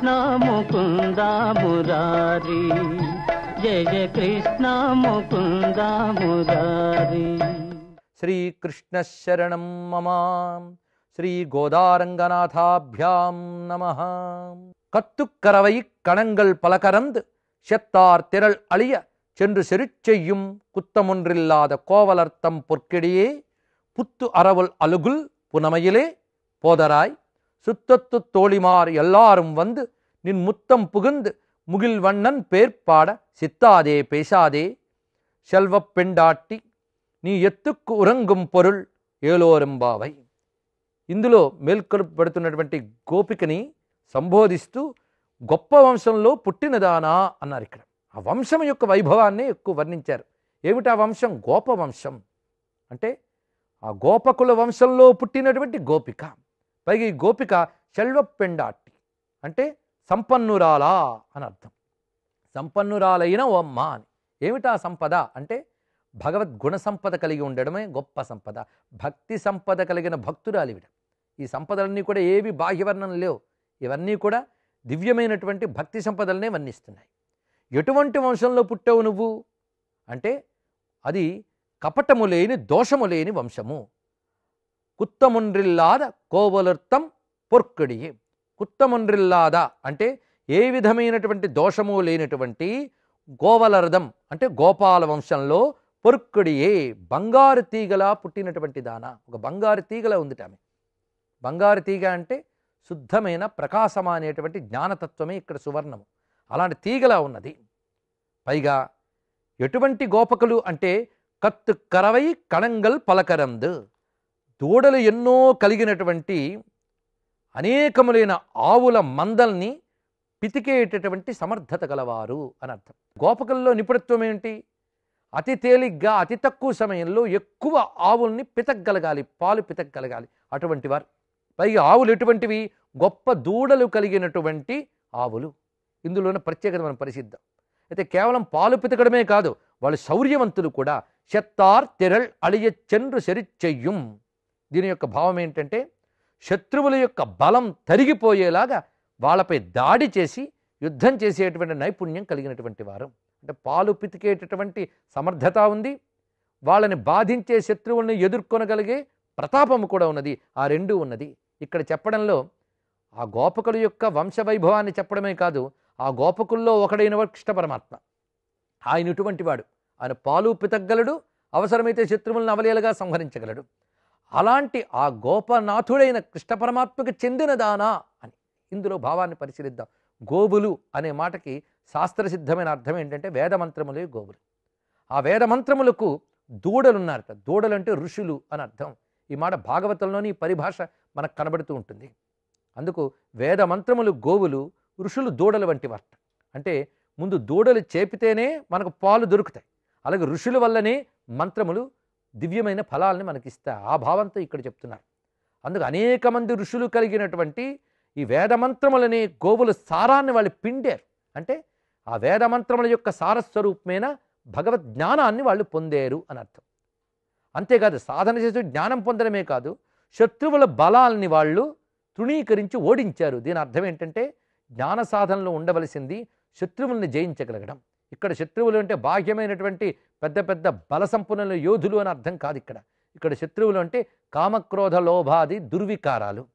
కృష్ణ ముకుంద మురారి జయ కృష్ణ ముకుంద మురారి శ్రీకృష్ణ శరణం మమ శ్రీ గోదారంగనాథాభ్యాం నమ கத்துக்கரவை கணங்கள் பலகரந்து செத்தார் திரள் அழிய சென்று செருச்செய்யும் குத்தமொன்றில்லாத கோவலர்த்தம் பொற்கிடியே புத்து அறவல் அலுகுல் புனமையிலே போதராய் சுத்தத்து தோழிமார் எல்லாரும் வந்து நின் முத்தம் புகுந்து முகில் வண்ணன் பேர்ப்பாட சித்தாதே பேசாதே செல்வப் பெண்டாட்டி నీ ఎత్తుక్కు ఉరంగుం పొరుల్ ఏలోరంబావై ఇందులో మేల్కొలుపు పెడుతున్నటువంటి గోపికని సంబోధిస్తూ గొప్ప వంశంలో పుట్టినదానా అన్నారు ఇక్కడ ఆ వంశం యొక్క వైభవాన్ని ఎక్కువ వర్ణించారు ఏమిటి ఆ వంశం గోప వంశం అంటే ఆ గోపకుల వంశంలో పుట్టినటువంటి గోపిక పైగా ఈ గోపిక చెల్వపెండాట్టి అంటే సంపన్నురాలా అని అర్థం. సంపన్నురాలైన ఓ అమ్మ అని. ఏమిటా సంపద? అంటే భగవద్గుణ సంపద కలిగి ఉండడమే గొప్ప సంపద. భక్తి సంపద కలిగిన భక్తురాలివిడ ఈ సంపదలన్నీ కూడా ఏవి బాహ్యవర్ణం లేవు. ఇవన్నీ కూడా దివ్యమైనటువంటి భక్తి సంపదలనే వర్ణిస్తున్నాయి. ఎటువంటి వంశంలో పుట్టావు నువ్వు? అంటే అది కపటము లేని దోషము లేని వంశము. కుత్తముండ్రిల్లాద కోవలర్తం పొర్కడియే. కుత్తముండ్రిల్లాద అంటే ఏ విధమైనటువంటి దోషము లేనటువంటి గోవలరథం అంటే గోపాల వంశంలో పొరుక్కుడియే బంగారు తీగలా పుట్టినటువంటి దాన. ఒక బంగారు తీగలా ఉంది ఆమె. బంగారు తీగ అంటే శుద్ధమైన ప్రకాశమా అనేటువంటి జ్ఞానతత్వమే ఇక్కడ సువర్ణము. అలాంటి తీగలా ఉన్నది. పైగా ఎటువంటి గోపకులు అంటే కత్తు కరవై కణంగల్ పలకరందు. దూడలు ఎన్నో కలిగినటువంటి అనేకములైన ఆవుల మందల్ని పితికేటటువంటి సమర్థత గలవారు అని అర్థం. గోపకుల్లో నిపుణత్వం ఏంటి అతి తేలిగ్గా అతి తక్కువ సమయంలో ఎక్కువ ఆవుల్ని పితగ్గలగాలి పాలు పితగ్గలగాలి అటువంటి వారు. పైగా ఆవులు ఎటువంటివి? గొప్ప దూడలు కలిగినటువంటి ఆవులు. ఇందులోనే ప్రత్యేకత మనం పరిశీద్దాం అయితే కేవలం పాలు పితకడమే కాదు వాళ్ళు శౌర్యవంతులు కూడా. శత్తార్ తెరల్ అళియ చెన్రు చెయ్యం దీని యొక్క భావం ఏంటంటే శత్రువుల యొక్క బలం తరిగిపోయేలాగా వాళ్ళపై దాడి చేసి యుద్ధం చేసేటువంటి నైపుణ్యం కలిగినటువంటి వారు. అంటే పాలు పితికేటటువంటి సమర్థత ఉంది. వాళ్ళని బాధించే శత్రువుల్ని ఎదుర్కొనగలిగే ప్రతాపము కూడా ఉన్నది. ఆ రెండూ ఉన్నది. ఇక్కడ చెప్పడంలో ఆ గోపకుల యొక్క వంశవైభవాన్ని చెప్పడమే కాదు ఆ గోపకుల్లో ఒకడైన వాడు కృష్ణ పరమాత్మ. ఆయన ఇటువంటి వాడు. ఆయన పాలు పితగ్గలడు అవసరమైతే శత్రువులను అవలేలుగా సంహరించగలడు. అలాంటి ఆ గోపనాథుడైన కృష్ణ పరమాత్మకు చెందినదానా అని. ఇందులో భావాన్ని పరిశీలిద్దాం. గోవులు అనే మాటకి శాస్త్రసిద్ధమైన అర్థం ఏంటంటే వేదమంత్రములే గోవులు. ఆ వేదమంత్రములకు దూడలున్నారట. దూడలు అంటే ఋషులు అని అర్థం. ఈ మాట భాగవతంలోని ఈ పరిభాష మనకు కనబడుతూ ఉంటుంది. అందుకు వేదమంత్రములు గోవులు ఋషులు దూడలు వంటి వారట అంటే ముందు దూడలు చేపితేనే మనకు పాలు దొరుకుతాయి. అలాగే ఋషుల వల్లనే మంత్రములు దివ్యమైన ఫలాల్ని మనకిస్తా ఆ భావంతో ఇక్కడ చెప్తున్నారు. అందుకు అనేక మంది ఋషులు కలిగినటువంటి ఈ వేదమంత్రములనే గోవుల సారాన్ని వాళ్ళు పిండారు. అంటే ఆ వేదమంత్రముల యొక్క సారస్వరూపమైన భగవద్ జ్ఞానాన్ని వాళ్ళు పొందారు అని అర్థం. అంతేకాదు సాధన చేసి జ్ఞానం పొందడమే కాదు శత్రువుల బలాల్ని వాళ్ళు తృణీకరించి ఓడించారు. దీని అర్థం ఏంటంటే జ్ఞాన సాధనలో ఉండవలసింది శత్రువుల్ని జయించగలగడం. ఇక్కడ శత్రువులు అంటే బాహ్యమైనటువంటి పెద్ద పెద్ద బలసంపన్నుల యోధులు అని అర్థం కాదు ఇక్కడ. ఇక్కడ శత్రువులు అంటే కామక్రోధ లోభాది దుర్వికారాలు.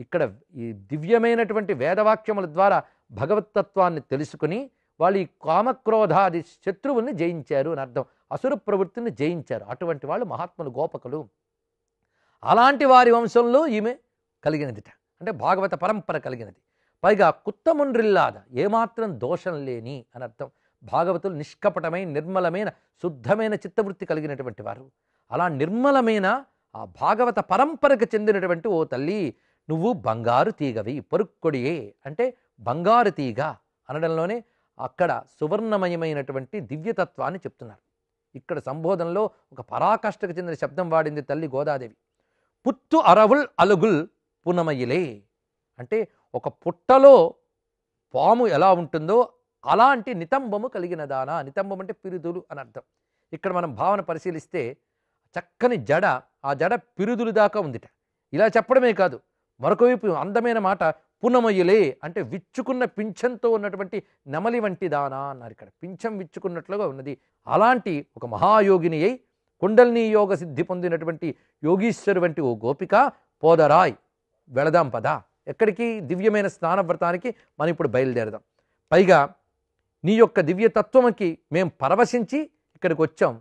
ఇక్కడ ఈ దివ్యమైనటువంటి వేదవాక్యముల ద్వారా భగవతత్వాన్ని తెలుసుకుని వాళ్ళు ఈ కామక్రోధాది శత్రువుల్ని జయించారు అని అర్థం. అసురు ప్రవృత్తిని జయించారు. అటువంటి వాళ్ళు మహాత్ములు గోపకులు. అలాంటి వారి వంశంలో ఈమె కలిగినదిట. అంటే భాగవత పరంపర కలిగినది. పైగా కుత్తముండ్రిల్లాద ఏమాత్రం దోషం లేని అని అర్థం. భాగవతులు నిష్కపటమైన నిర్మలమైన శుద్ధమైన చిత్తవృత్తి కలిగినటువంటి వారు. అలా నిర్మలమైన ఆ భాగవత పరంపరకు చెందినటువంటి ఓ తల్లి నువ్వు బంగారు తీగవి పరుక్కొడియే అంటే బంగారు తీగ అనడంలోనే అక్కడ సువర్ణమయమైనటువంటి దివ్యతత్వాన్ని చెప్తున్నారు. ఇక్కడ సంబోధనలో ఒక పరాకాష్ఠకు చెందిన శబ్దం వాడింది తల్లి గోదాదేవి. పుత్తు అరవుల్ అలుగుల్ పునమయిలే అంటే ఒక పుట్టలో పాము ఎలా ఉంటుందో అలాంటి నితంబము కలిగిన దాన నితంబం అంటే పిరుదులు అని అర్థం. ఇక్కడ మనం భావన పరిశీలిస్తే చక్కని జడ ఆ జడ పిరుదులు దాకా ఉందిట. ఇలా చెప్పడమే కాదు మరొక వైపు అందమైన మాట పునమయులే అంటే విచ్చుకున్న పింఛంతో ఉన్నటువంటి నెమలి వంటి దానా అన్నారు ఇక్కడ. పింఛం విచ్చుకున్నట్లుగా ఉన్నది. అలాంటి ఒక మహాయోగిని అయి కుండల్ని యోగ సిద్ధి పొందినటువంటి యోగీశ్వరు వంటి ఓ గోపిక పోదరాయ్. వెళదాం పదా. ఎక్కడికి? దివ్యమైన స్నాన వ్రతానికి మనం ఇప్పుడు బయలుదేరదాం. పైగా నీ యొక్క దివ్యతత్వముకి మేము పరవశించి ఇక్కడికి వచ్చాం.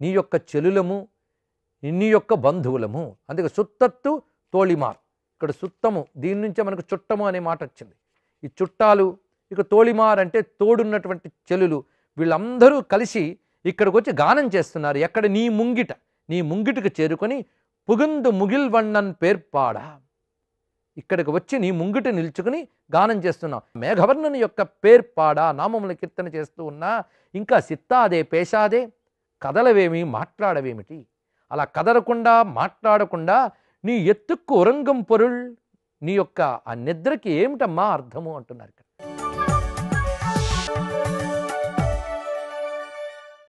నీ యొక్క చెలులము నీ యొక్క బంధువులము. అందుకే సుత్తత్తు తోళిమార్ ఇక్కడ సుత్తము దీని నుంచే మనకు చుట్టము అనే మాట వచ్చింది. ఈ చుట్టాలు ఇక తోళిమార్ అంటే తోడున్నటువంటి చెలులు. వీళ్ళందరూ కలిసి ఇక్కడికి వచ్చి గానం చేస్తున్నారు. ఎక్కడ నీ ముంగిట నీ ముంగిటకు చేరుకొని పుగుందు ముగిల్ వಣ್ಣన్ పేర్పాడా? ఇక్కడికి వచ్చి నీ ముంగిట నిల్చుకుని గానం చేస్తున్నావు మేఘవర్ణుని యొక్క పేర్పాడా నామముల కీర్తన చేస్తూ ఉన్నా ఇంకా సిత్తాదే పేషాదే కదలవేమి మాట్లాడవేమిటి? అలా కదలకుండా మాట్లాడకుండా నీ ఎత్తుక్కు ఉరంగం పొరుల్ నీ యొక్క ఆ నిద్రకి ఏమిటమ్మా అర్థము అంటున్నారు ఇక్కడ.